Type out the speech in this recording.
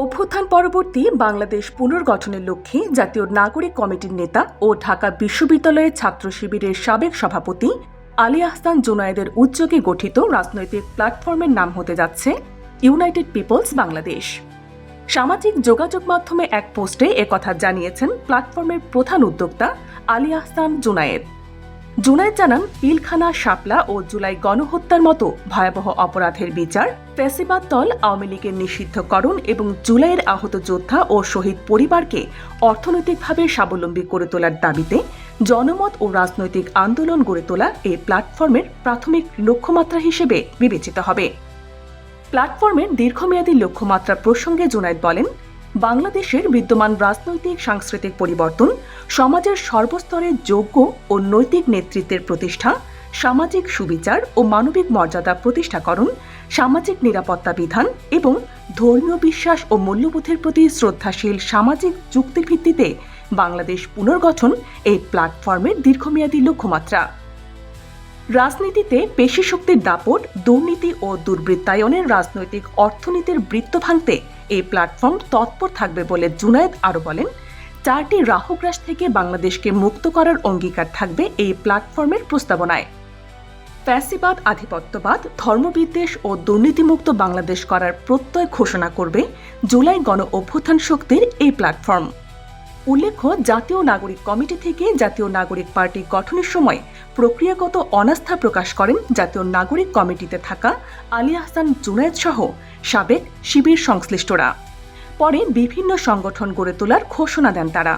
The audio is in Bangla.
অভ্যুত্থান পরবর্তী বাংলাদেশ পুনর্গঠনের লক্ষ্যে জাতীয় নাগরিক কমিটির নেতা ও ঢাকা বিশ্ববিদ্যালয়ের ছাত্র শিবিরের সাবেক সভাপতি আলী আহসান জুনায়েদের উদ্যোগে গঠিত রাজনৈতিক প্ল্যাটফর্মের নাম হতে যাচ্ছে ইউনাইটেড পিপলস বাংলাদেশ। সামাজিক যোগাযোগ মাধ্যমে এক পোস্টে একথা জানিয়েছেন প্ল্যাটফর্মের প্রধান উদ্যোক্তা আলী আহসান জুনায়েদ। জুনায়েদ জানান, পিলখানা, শাপলা ও জুলাই গণহত্যার মতো ভয়াবহ অপরাধের বিচার ফ্যাসিবাদ দল আওয়ামী লীগের নিষিদ্ধকরণ এবং জুলাইয়ের আহত যোদ্ধা ও শহীদ পরিবারকে অর্থনৈতিকভাবে স্বাবলম্বী করে তোলার দাবিতে জনমত ও রাজনৈতিক আন্দোলন গড়ে তোলা এই প্ল্যাটফর্মের প্রাথমিক লক্ষ্যমাত্রা হিসেবে বিবেচিত হবে। প্ল্যাটফর্মের দীর্ঘমেয়াদী লক্ষ্যমাত্রা প্রসঙ্গে জুনায়েদ বলেন বাংলাদেশের বিদ্যমান রাজনৈতিক, সাংস্কৃতিক পরিবর্তন, সমাজের সর্বস্তরে যোগ্য ও নৈতিক নেতৃত্বের প্রতিষ্ঠা, সামাজিক সুবিচার ও মানবিক মর্যাদা প্রতিষ্ঠাকরণ, সামাজিক নিরাপত্তা বিধান এবং ধর্মীয় বিশ্বাস ও মূল্যবোধের প্রতি শ্রদ্ধাশীল সামাজিক যুক্তির ভিত্তিতে বাংলাদেশ পুনর্গঠন এই প্ল্যাটফর্মের দীর্ঘমেয়াদী লক্ষ্যমাত্রা। রাজনীতিতে পেশি শক্তির দাপট, দুর্নীতি ও দুর্বৃত্তায়নের রাজনৈতিক অর্থনীতির বৃত্ত ভাঙতে এই প্ল্যাটফর্ম তৎপর থাকবে বলে জুনায়েদ আরও বলেন, চারটি রাহুগ্রাস থেকে বাংলাদেশকে মুক্ত করার অঙ্গীকার থাকবে এই প্ল্যাটফর্মের প্রস্তাবনায়। ফ্যাসিবাদ, আধিপত্যবাদ, ধর্মবিদ্বেষ ও দুর্নীতিমুক্ত বাংলাদেশ করার প্রত্যয় ঘোষণা করবে জুলাই গণ অভ্যুত্থান শক্তির এই প্ল্যাটফর্ম উল্লেখ্য, জাতীয় নাগরিক কমিটি থেকে জাতীয় নাগরিক পার্টি গঠনের সময় প্রক্রিয়াগত অনাস্থা প্রকাশ করেন জাতীয় নাগরিক কমিটিতে থাকা আলী আহসান জুনায়েদ সহ সাবেক শিবির সংশ্লিষ্টরা। পরে বিভিন্ন সংগঠন গড়ে তোলার ঘোষণা দেন তারা।